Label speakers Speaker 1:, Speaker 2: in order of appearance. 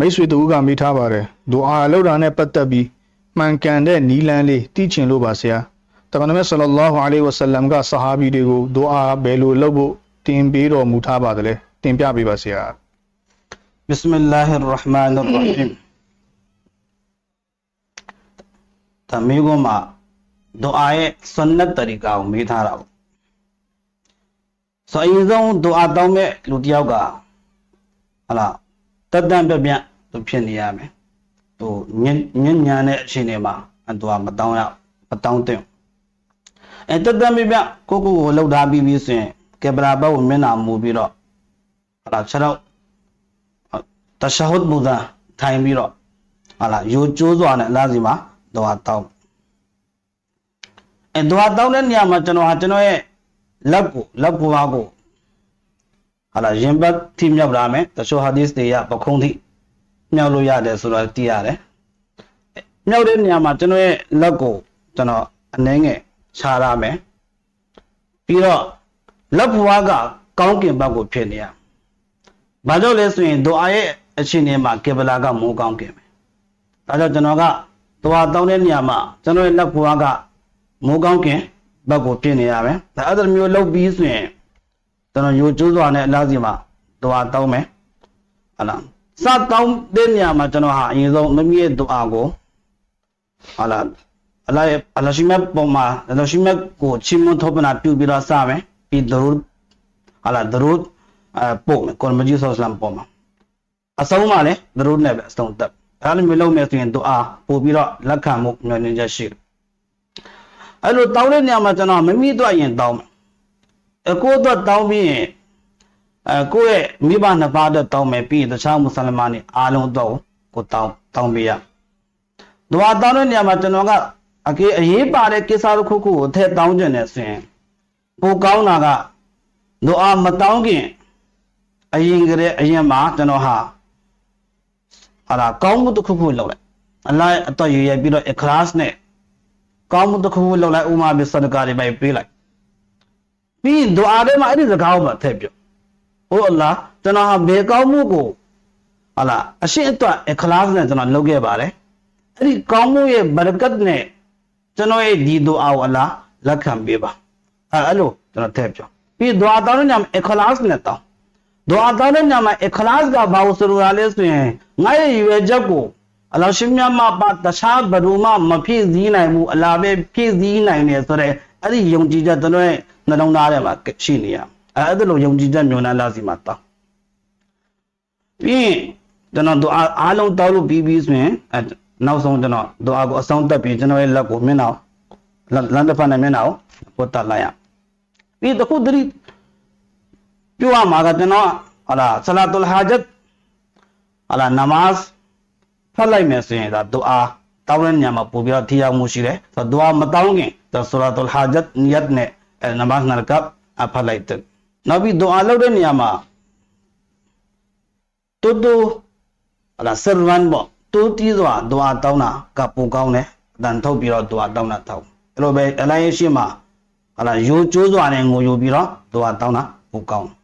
Speaker 1: မိတ်ဆွေတူကမိထားပါတယ်ဒူအာလောက်တာနဲ့ပတ်သက်ပြီးမှန်ကန်တဲ့နီလန်းလေးသိချင်လို့ပါဆရာတမန်တော်မြတ်ဆလ္လာလာဟူအလိုင်းဝါဆလမ်ကဆဟာဘီတွေကိုဒူအာဘယ်လိုလုပ်ဖို့တင်ပေးတော်မူထားပါတယ်လဲတင်ပြပေးပါဆရာ
Speaker 2: بسم الله الرحمن الرحيم တမီးကမှာဒူအာရဲ့ဆွန်နတ်တရီကာကိုမေးထားတာပေါ့ဆိုအရင်ဆုံးဒူအာတောင်းမဲ့လူတစ်ယောက်ကဟလာတတ်တန်ပြပြ သူဖြစ်နေရမယ်သူညဉ့်ညဉ့်ညာတဲ့အခြေအနေမှာအတူမတောင်းရမတောင်းတဲ့အဲတတ်တန်ပြပြကိုကိုကိုလှုပ်ထားပြီးပြီဆိုရင်ကေဗရာဘတ်ကိုမျက်နှာမူပြီးတော့ဟလာခြေတော့တရှဟုဒ်ဘူဒါထိုင်ပြီးတော့ဟာလာယိုကျိုးစွာနဲ့အလားစီမှာဒွါတောင်းအဲဒွါတောင်းတဲ့နေရာမှာကျွန်တော်ဟာကျွန်တော်ရဲ့လက်ကိုလက်ဘွားကိုဟာလာရင်ဘတ်ထိမြောက်လာမယ်တချို့ဟာဒီစ်တွေရပခုံးထိ မြောက်လို့ရတယ်ဆိုတော့သိရတယ်မြောက်တဲ့နေရာမှာကျွန်တော်ရဲ့လက်ကိုကျွန်တော်အနှဲငယ်ခြားရမယ်ပြီးတော့လက်ဘွားကကောင်းကင်ဘက်ကိုဖြစ်နေရဘာကြောင့်လဲဆိုရင်ဒွါရဲ့အချိန်ထဲမှာကေဗလာကမိုးကောင်းကင်ပဲ။ဒါကြောင့်ကျွန်တော်ကဒွါတောင်းတဲ့နေရာမှာကျွန်တော်ရဲ့လက်ဖွားကမိုးကောင်းကင်ဘက်ကိုပြင်နေရမယ်။ဒါအဲ့ဒါမျိုးလုပ်ပြီးဆိုရင်ကျွန်တော်ရိုကျိုးစွာနဲ့အလားစီမှာဒွါတောင်းမယ်။ဟုတ်လား။ စတောင်းတဲ့နေရာမှာကျွန်တော်ဟာအရင်ဆုံးမမီးရဲ့ဒွါကိုဟုတ်လားအလားအလရှိမတ်ပေါ်မှာအလရှိမတ်ကိုချီးမွမ်းထောပနာပြုပြီးတော့စမယ်။ပြီးဒရုဟာလာဒရုအဲပို့မယ်ကွန်မဂျီဆောဆလမ်ပို့မှာအဆုံးမှာလည်းဒရုနဲ့ပဲအဆုံးတက်အဲလိုမျိုးလုပ်မယ်ဆိုရင်တူအားပို့ပြီးတော့လက်ခံမှုညွှန်နေချက်ရှိတယ်အဲလိုတောင်းတဲ့နေရာမှာကျွန်တော်မမိတော့ရင်တောင်းမယ်အကိုတော့တောင်းပြီးရင် အဲကိုယ့်ရဲ့မိဘနှစ်ပါးတော့တောင်းမယ်ပြီးရင်တခြားမွတ်စလမတွေအားလုံးတော့ကိုတောင်းတောင်းပေးရဒွါတောင်းတဲ့နေရာမှာကျွန်တော်ကအကေအရေးပါတဲ့ကိစ္စတစ်ခုခုကိုထည့်တောင်းကြတယ်ဆိုရင်ပိုကောင်းတာကဒွါမတောင်းခင်အရင်ကလေးအရင်မှာကျွန်တော်ဟာဟာလာကောင်းမှုတစ်ခုခုလုပ်လိုက်အလားအတော့ရရပြီးတော့ class နဲ့ကောင်းမှုတစ်ခုခုလုပ်လိုက်ဥမာပြီးစဒကာတွေပဲပေးလိုက်ပြီးရင်ဒွါထဲမှာအဲ့ဒီစကားကိုမှထည့်ပြ အိုးအလားကျွန်တော်ဟာဘယ်ကောင်းမှုကိုဟာလာအရှင်းအတွက် class နဲ့ကျွန်တော်လုပ်ခဲ့ပါတယ်အဲ့ဒီကောင်းမှုရဲ့ဘရကတ်နဲ့ကျွန်တော်ရဲ့ဒီဒွါကိုအလားလက်ခံပေးပါအဲ့အဲ့လိုကျွန်တော်ထည့်ပြပြီးဒွါတောင်းတဲ့ညမှာ class နဲ့တောင်းဒွါတောင်းတဲ့ညမှာအခလာစ်ကဘာလို့ဆိုရလဲဆိုရင်ငါရဲ့ရွယ်ချက်ကိုအလောရှင်မြတ်မပါတခြားဘယ်သူမှမဖြစ်စည်းနိုင်ဘူးအလားပဲဖြစ်စည်းနိုင်တယ်ဆိုတော့အဲ့ဒီယုံကြည်ချက်တို့ရဲ့နှလုံးသားထဲမှာရှိနေရ အဲ့အဲ့လိုယုံကြည်ချက်မျိုးနာလာစီမှာတောင်းပြီးရင်ကျွန်တော်ဒွါအားလုံးတောင်းလို့ပြီးပြီးဆိုရင်အဲနောက်ဆုံးကျွန်တော်ဒွါကိုအဆုံးတက်ပြီးကျွန်တော်ရဲ့လက်ကိုမျက်နှာလမ်းတစ်ဖက်နဲ့မျက်နှာကိုပုတ်တက်လိုက်ရပြီးတခုတည်းပြောရမှာကကျွန်တော်ဟာလာဆလာတုလ်ဟာဂျတ်ဟာလာနမတ်ဖတ်လိုက်မယ်ဆိုရင်ဒါဒူအာတောင်းတဲ့ညမှာပို့ပြီးတော့ထီရောက်မှုရှိတယ်ဆိုတော့ဒူအာမတောင်းခင်ဒါဆလာတုလ်ဟာဂျတ်နီယတ်နဲ့အဲနမတ်နရကပ်အဖတ်လိုက်တယ် နောက်ပြီးဒူအာလုပ်တဲ့နေရာမှာတူတူဟာလာဆရဝန်ပေါ့တူတီးစွာဒူအာတောင်းတာကပိုကောင်းတယ်အတန်ထုတ်ပြီးတော့ဒူအာတောင်းတာတောင်းအဲ့လိုပဲအလိုင်းရှိမှာဟာလာယူကျိုးစွာနဲ့ငိုယူပြီးတော့ဒူအာတောင်းတာပိုကောင်းတယ်